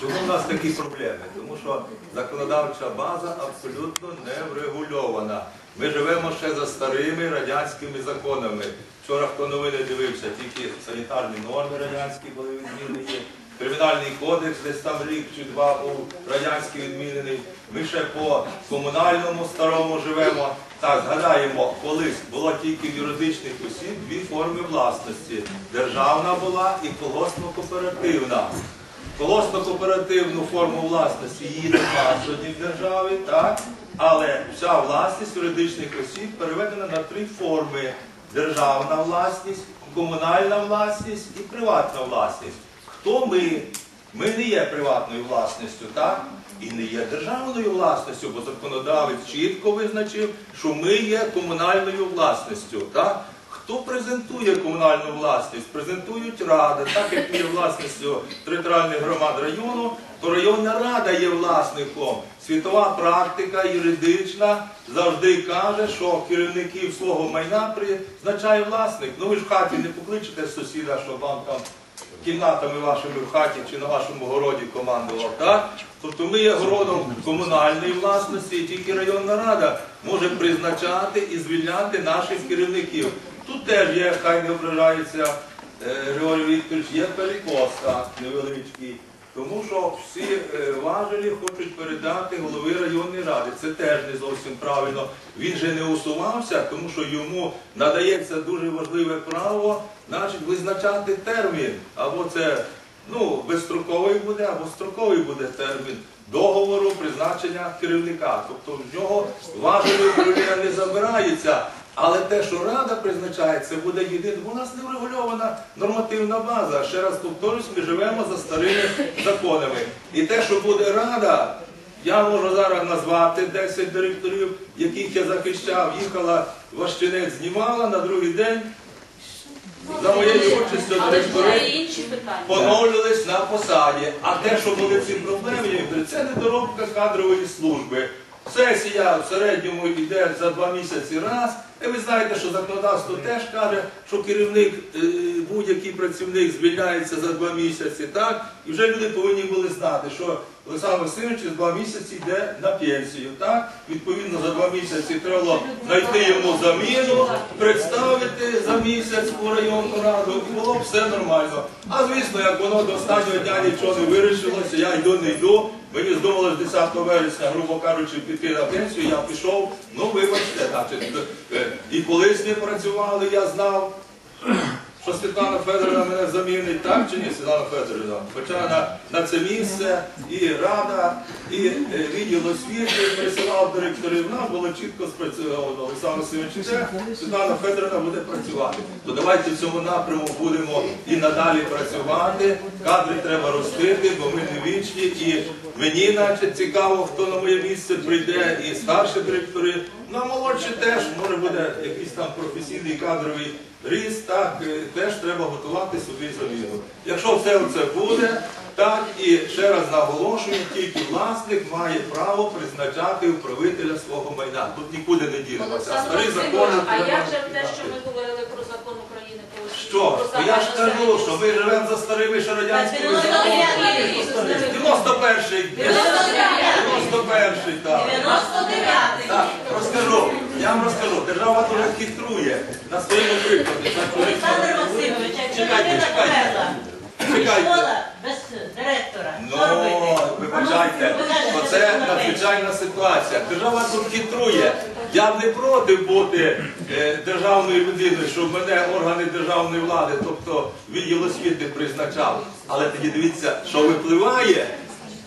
Чому в нас такі проблеми? Тому що законодавча база абсолютно не врегульована. Ми живемо ще за старими радянськими законами. Вчора хто новини дивився, тільки санітарні норми радянські були відмінені. Кримінальний кодекс десь там рік чи два був радянський відмінений. Ми ще по комунальному старому живемо. Так, згадаємо, колись було тільки в юридичних осіб дві форми власності. Державна була і колгоспно-кооперативна. Колосно-кооперативну форму власності її немає сьогодні в державі, так? але вся власність юридичних осіб переведена на три форми: державна власність, комунальна власність і приватна власність. Хто ми? Ми не є приватною власністю, так? І не є державною власністю, бо законодавець чітко визначив, що ми є комунальною власністю. Так? Хто презентує комунальну власність? Презентують ради, так як є власністю територіальних громад району, то районна рада є власником. Світова практика юридична завжди каже, що керівників свого майна призначає власник. Ну ви ж в хаті не покличете сусіда, щоб вам там кімнатами вашими в хаті чи на вашому городі командував. Так? Тобто ми є городом комунальної власності, і тільки районна рада може призначати і звільняти наших керівників. Тут теж є, хай не ображається е, Григорій Вікторович, є перекос так, невеличкий. Тому що всі е, важелі хочуть передати голови районної ради. Це теж не зовсім правильно. Він же не усувався, тому що йому надається дуже важливе право визначати термін. Або це ну, безстроковий буде, або строковий буде термін договору призначення керівника. Тобто в нього важелі управління не забирається. Але те, що рада призначає, це буде єдине. У нас не врегульована нормативна база. Ще раз повторюсь, ми живемо за старими законами. І те, що буде рада, я можу зараз назвати 10 директорів, яких я захищав, їхала Ващинець, знімала на другий день. За моєю участю директори поновлювались на посаді. А те, що були ці проблеми, це недоробка кадрової служби. Сесія в середньому йде за два місяці раз. І ви знаєте, що законодавство теж каже, що керівник, е, будь-який працівник звільняється за два місяці, так? І вже люди повинні були знати, що Олександр Васильович за два місяці йде на пенсію, так? Відповідно, за два місяці треба знайти йому заміну, представити за місяць у районну раду, і було б все нормально. А звісно, як воно до останнього дня нічого не вирішилося, я йду, не йду. Мені здумалось 10 вересня, грубо кажучи, піти на пенсію, я пішов, ну вибачте, значить, е, і колись не працювали, я знав, що Світлана Федорівна мене замінить, так чи ні, Світлана Федорівна? Хоча на, на це місце і рада, і е, відділ освіти присилав директорів, нам було чітко спрацьовано. Олександр Васильович, Світлана Федорівна буде працювати. То давайте в цьому напрямку будемо і надалі працювати. Кадри треба ростити, бо ми не вічні. І мені, наче, цікаво, хто на моє місце прийде, і старші директори. Ну, а молодші теж, може буде якийсь там професійний кадровий ріст, так, е, теж треба готувати собі заміну. Якщо все це буде, так, і ще раз наголошую, тільки власник має право призначати управителя свого майна. Тут нікуди не ділимося. Старий закон а як же те, що ми говорили про закон України про освіту, Що? Ну, я ж кажу, що ми живемо за старими ще радянськими законами. 91-й. 91-й, так. 99-й. Так, розкажу. Я вам розкажу. Держава дуже хитрує на своєму прикладі. Це Олександр. Максимович, якщо Чекайте, людина померла, школа без директора, Ну, що робити? вибачайте, оце на надзвичайна ситуація. Держава тут хитрує. Я не проти бути е, державною людиною, щоб мене органи державної влади, тобто відділ освіти призначав. Але тоді дивіться, що випливає.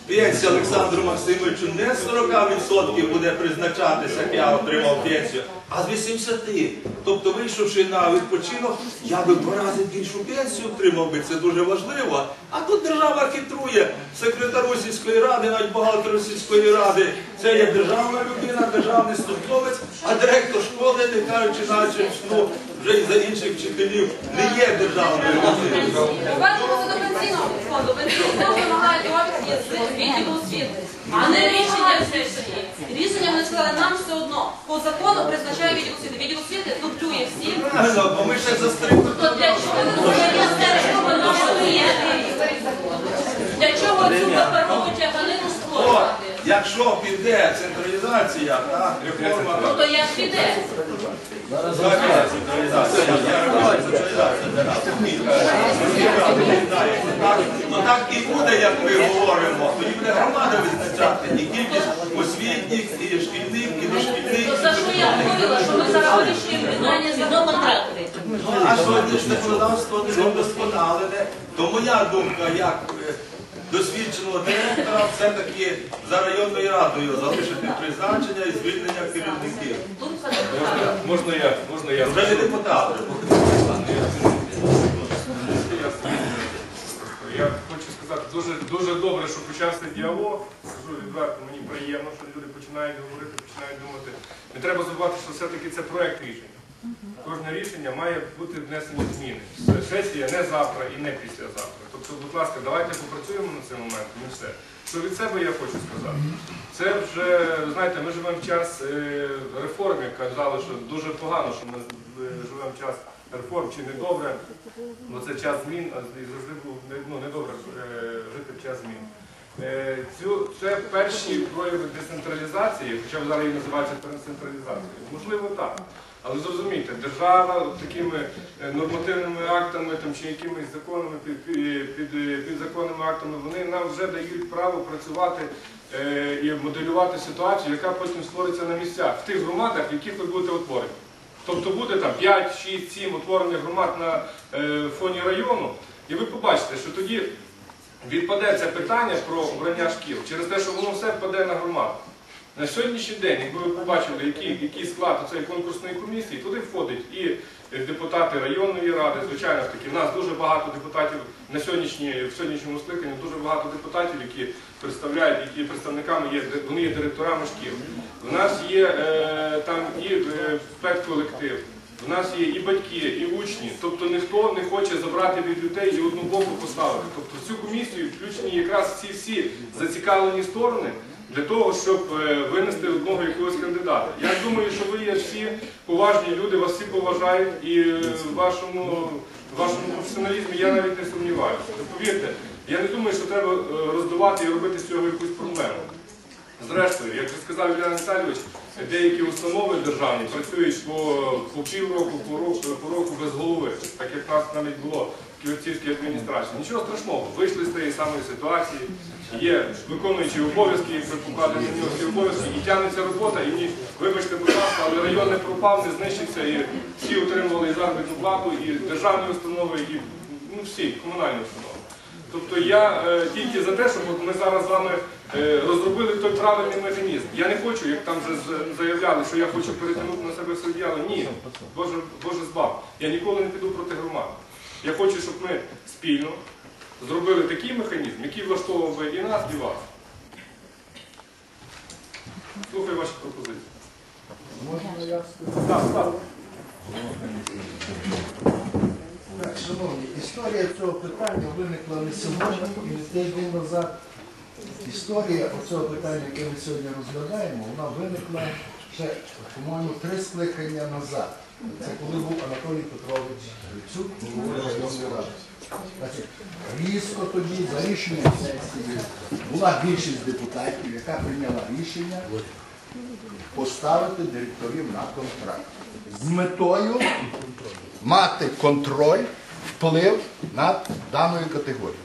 Пенсія Олександру Максимовичу не з 40% буде призначатися, як я отримав пенсію, а з 80%. Тобто, вийшовши на відпочинок, я би два рази більшу пенсію отримав би, це дуже важливо. А тут держава хитрує. Секретару сільської ради, навіть бухгалтеру сільської ради, це є державна людина, державний службовець, а директор школи, не кажучи, наче ну, вже і за інших вчителів, не є державною людиною. Повернемося до пенсійного фонду. Пенсійний фонд вимагає з відділу освіти, а не рішення. Рішення вони сказали, нам все одно. По закону призначає відділ освіти. Відділ освіти дублює всі. Бо ми ще за То для чого ви Для чого цю паперову Якщо піде централізація, так, реформа. Ну то як піде? Зараз централізація. Я рахую, централізація. Ну так і буде, як ми говоримо. Тоді буде громада визначати і кількість освітніх, і шкільних, і дошкільних. То за що я говорила, що ми зараз вирішуємо питання закону? контракти. А сьогодні ж законодавство не вдосконалене. То моя думка, як е, досвідченого директора, все-таки за районною радою залишити призначення і звільнення керівників. Можна, можна я, можна я Вже не депутати. Я хочу сказати, дуже, дуже добре, що почався діалог. Скажу відверто, мені приємно, що люди починають говорити, починають думати. Не треба забувати, що все-таки це проект рішення. Кожне рішення має бути внесені зміни. Сесія не завтра і не післязавтра. Тобто, будь ласка, давайте попрацюємо на цей момент, і все. Що від себе я хочу сказати? Це вже, знаєте, ми живемо в час е, реформ, як казали, що дуже погано, що ми е, живемо в час реформ чи не добре, бо це час змін, а завжди був ну, недобре е, жити в час змін. Е, це перші прояви децентралізації, хоча зараз її називається трансцентралізацією. Можливо, так. Але зрозумійте, держава такими е, нормативними актами там, чи якимись законами, під, підзаконними актами, вони нам вже дають право працювати і моделювати ситуацію, яка потім створиться на місцях, в тих громадах, в яких ви будете утворені. Тобто буде там 5, 6, 7 утворених громад на е, фоні району, і ви побачите, що тоді відпаде це питання про обрання шкіл через те, що воно все впаде на громаду. На сьогоднішній день, якби ви побачили, який, який склад цієї конкурсної комісії, туди входять і депутати районної ради, звичайно ж таки, в нас дуже багато депутатів на сьогоднішній, в сьогоднішньому скликанні дуже багато депутатів, які представляють, які представниками є, вони є директорами шкіл. У нас є е, там і е, педколектив, у нас є і батьки, і учні. Тобто ніхто не хоче забрати від людей і одну боку поставити. Тобто в цю комісію включені якраз ці всі зацікавлені сторони для того, щоб е, винести одного якогось кандидата. Я думаю, що ви є всі поважні люди, вас всі поважають, і е, в вашому, в вашому професіоналізмі я навіть не сумніваюся. Повірте, я не думаю, що треба роздувати роздавати і робити з цього якусь проблему. Зрештою, як вже сказав Ілля Віталійович, деякі установи державні працюють по, по півроку, по року, по року без голови, так як нас навіть було в Ківерцівській адміністрації. Нічого страшного, вийшли з тієї самої ситуації, є виконуючі обов'язки, нього всі обов'язки, і тягнеться робота, і ні, вибачте, будь ласка, але район не пропав, не знищився, і всі отримували і заробітну плату, і державні установи, і ну, всі комунальні установи. Тобто я е, тільки за те, щоб ми зараз з вами е, розробили той правильний механізм. Я не хочу, як там вже заявляли, що я хочу перетягнути на себе все діяло. Ні, Боже, Боже збав. Я ніколи не піду проти громади. Я хочу, щоб ми спільно зробили такий механізм, який влаштовував би і нас, і вас. Слухаю ваші пропозиції. Можна я? Так, так. Так, шановні, історія цього питання виникла не сьогодні і не тиждень назад. Історія цього питання, яке ми сьогодні розглядаємо, вона виникла ще, по-моєму, три скликання назад. Це коли був Анатолій Петрович Грицюк, ради. Різко тоді за рішенням сесії була більшість депутатів, яка прийняла рішення поставити директорів на контракт з метою мати контроль, вплив над даною категорією.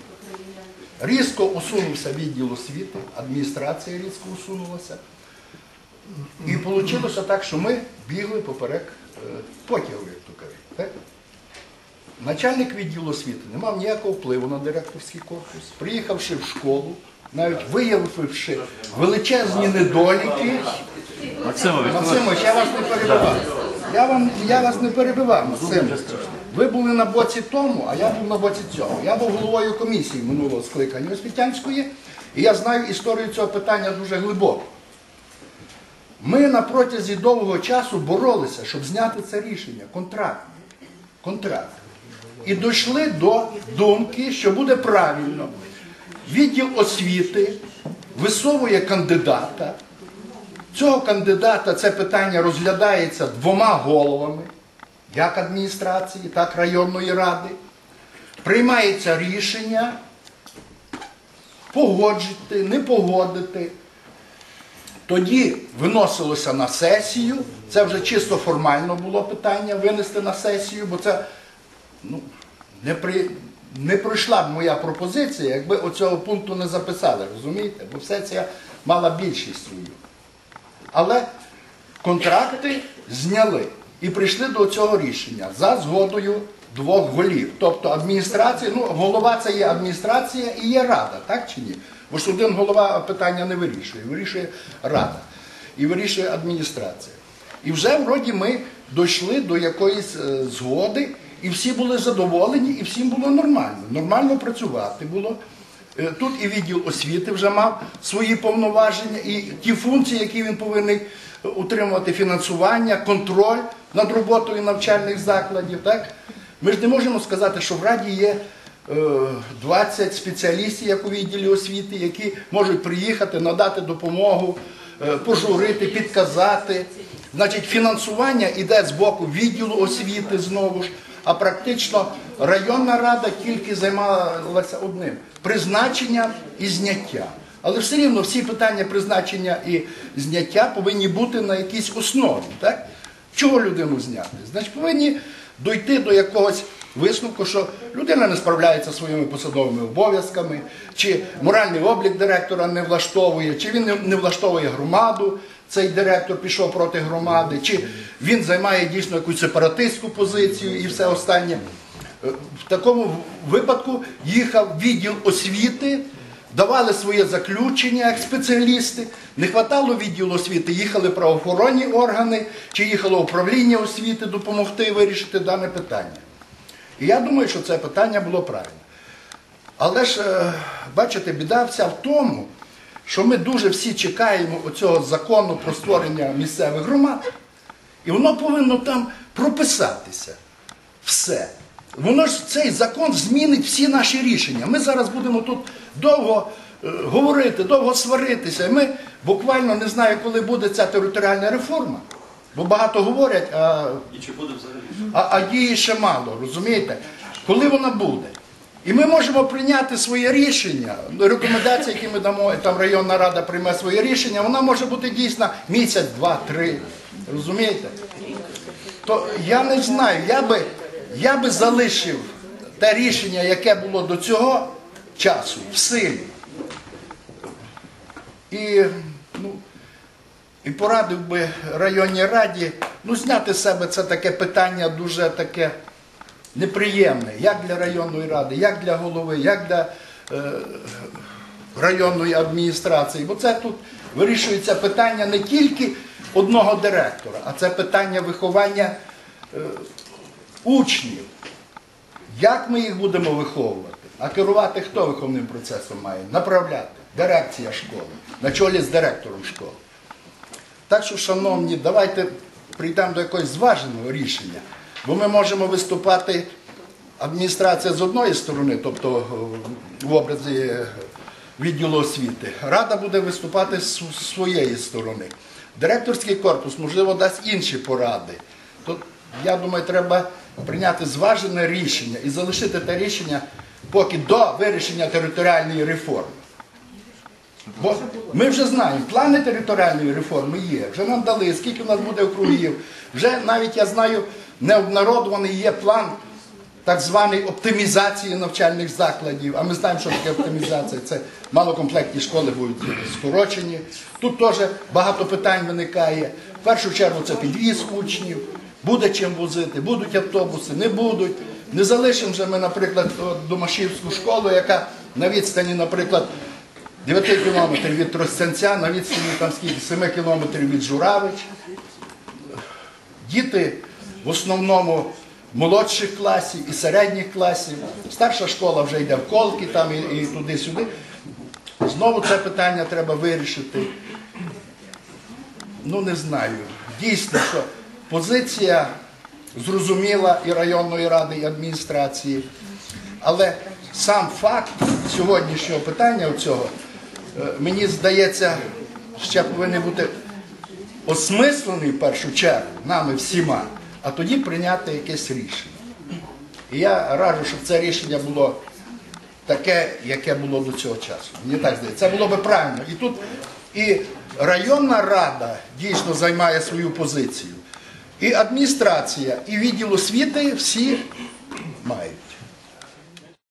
Різко усунувся відділ освіти, адміністрація різко усунулася. І вийшло так, що ми бігли поперек е, потягу, як то кажуть. Начальник відділу освіти не мав ніякого впливу на директорський корпус. Приїхавши в школу, навіть виявивши величезні недоліки, Максимович, я вас не перебивав. Я, вам, я вас не перебивав, Максим. Ви були на боці тому, а я був на боці цього. Я був головою комісії минулого скликання освітянської, і я знаю історію цього питання дуже глибоко. Ми на протязі довгого часу боролися, щоб зняти це рішення, контракт. Контракт. І дійшли до думки, що буде правильно. Відділ освіти висовує кандидата. Цього кандидата це питання розглядається двома головами, як адміністрації, так районної ради. Приймається рішення погоджити, не погодити. Тоді виносилося на сесію. Це вже чисто формально було питання винести на сесію, бо це ну, не, при, не пройшла б моя пропозиція, якби оцього пункту не записали, розумієте? Бо сесія мала більшість свою. Але контракти зняли і прийшли до цього рішення за згодою двох голів. Тобто адміністрація, ну голова це є адміністрація і є рада, так чи ні? Бо ж один голова питання не вирішує, вирішує рада і вирішує адміністрація. І вже вроді ми дійшли до якоїсь е, згоди, і всі були задоволені, і всім було нормально. Нормально працювати було. Е, Тут і відділ освіти вже мав свої повноваження, і ті функції, які він повинен е, утримувати фінансування, контроль над роботою навчальних закладів. Так? Ми ж не можемо сказати, що в Раді є е, 20 спеціалістів, як у відділі освіти, які можуть приїхати, надати допомогу, е, пожурити, підказати. Значить, фінансування йде з боку відділу освіти знову ж, а практично районна рада тільки займалася одним призначенням і зняттям. Але все рівно всі питання призначення і зняття повинні бути на якійсь основі. Так? Чого людину зняти? Значить, повинні дойти до якогось висновку, що людина не справляється своїми посадовими обов'язками, чи моральний облік директора не влаштовує, чи він не влаштовує громаду, цей директор пішов проти громади, чи він займає дійсно якусь сепаратистську позицію і все останнє. Е, В такому випадку їхав відділ освіти, давали своє заключення як спеціалісти. Не хватало відділу освіти, їхали правоохоронні органи, чи їхало управління освіти допомогти вирішити дане питання. І я думаю, що це питання було правильно. Але ж, е, бачите, біда вся в тому, що ми дуже всі чекаємо оцього закону про створення місцевих громад, і воно повинно там прописатися. Все. Воно ж цей закон змінить всі наші рішення. Ми зараз будемо тут довго е, говорити, довго сваритися. І ми буквально не знаю, коли буде ця територіальна реформа. Бо багато говорять, а, а, а дії ще мало, розумієте? Коли вона буде? І ми можемо прийняти своє рішення, рекомендації, які ми дамо, там районна рада прийме своє рішення, вона може бути дійсно місяць, два, три. Розумієте? То я не знаю, я би, я би залишив те рішення, яке було до цього часу, в силі. І, ну, і порадив би районній раді ну, зняти з себе це таке питання дуже таке неприємне, як для районної ради, як для голови, як для е, районної адміністрації. Бо це тут вирішується питання не тільки одного директора, а це питання виховання е, учнів. Як ми їх будемо виховувати? А керувати хто виховним процесом має? Направляти. Дирекція школи, на чолі з директором школи. Так що, шановні, давайте прийдемо до якогось зваженого рішення, бо ми можемо виступати адміністрація з одної сторони, тобто е, в образі відділу освіти. Рада буде виступати з своєї сторони. Директорський корпус, можливо, дасть інші поради. То, я думаю, треба прийняти зважене рішення і залишити те рішення поки до вирішення територіальної реформи. Бо ми вже знаємо, плани територіальної реформи є. Вже нам дали, скільки в нас буде округів. Вже навіть я знаю, необнародований є план так званої оптимізації навчальних закладів. А ми знаємо, що таке оптимізація. Це малокомплектні школи будуть скорочені. Тут теж багато питань виникає. В першу чергу це підвіз учнів, буде чим возити, будуть автобуси, не будуть. Не залишимо вже ми, наприклад, Домашівську школу, яка на відстані, наприклад, 9 кілометрів від Тростянця, на відстані там скільки 7 кілометрів від Журавич. Діти в основному молодших класів і середніх класів. Старша школа вже йде в колки там і, і туди-сюди. Знову це питання треба вирішити. Ну не знаю. Дійсно, що позиція зрозуміла і районної ради, і адміністрації. Але сам факт сьогоднішнього питання цього, мені здається, ще повинен бути осмислений в першу чергу нами всіма, а тоді прийняти якесь рішення. І я раджу, щоб це рішення було таке, яке було до цього часу. Мені так здається, це було би правильно. І тут І районна рада дійсно займає свою позицію. І адміністрація, і відділ освіти всі